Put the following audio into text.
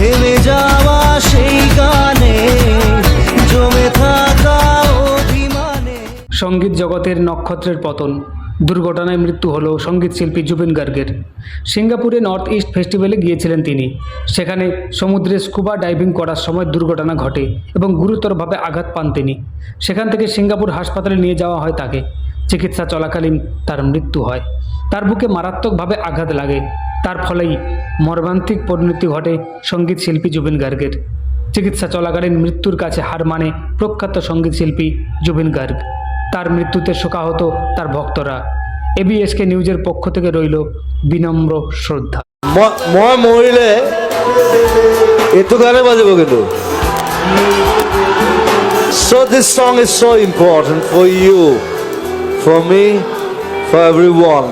থেমে যাওয়া সেই গানে, জমে থাকা অভিমানে। সংগীত জগতের নক্ষত্রের পতন। দুর্ঘটনায় মৃত্যু হলো সংগীত শিল্পী জুবিন গার্গের। সিঙ্গাপুরে নর্থ ইস্ট ফেস্টিভ্যালে গিয়েছিলেন তিনি। সেখানে সমুদ্রে স্কুবা ডাইভিং করার সময় দুর্ঘটনা ঘটে এবং গুরুতরভাবে আঘাত পান তিনি। সেখান থেকে সিঙ্গাপুর হাসপাতালে নিয়ে যাওয়া হয় তাকে। চিকিৎসা চলাকালীন তার মৃত্যু হয়। তার বুকে মারাত্মকভাবে আঘাত লাগে। তার ফলেই মর্মান্তিক পরিণতি ঘটে সংগীত শিল্পী জুবিন গার্গের। চিকিৎসা চলাকালীন মৃত্যুর কাছে হার মানে প্রখ্যাত সংগীত শিল্পী জুবিন গার্গ। তার মৃত্যুতে শোকাহত তার ভক্তরা। এবিএসকে নিউজের পক্ষ থেকে রইল বিনম্র শ্রদ্ধা। মই মৰিলে এইটো গানে বাজিব কিন্তু। So this song is so important for you, for me, for everyone.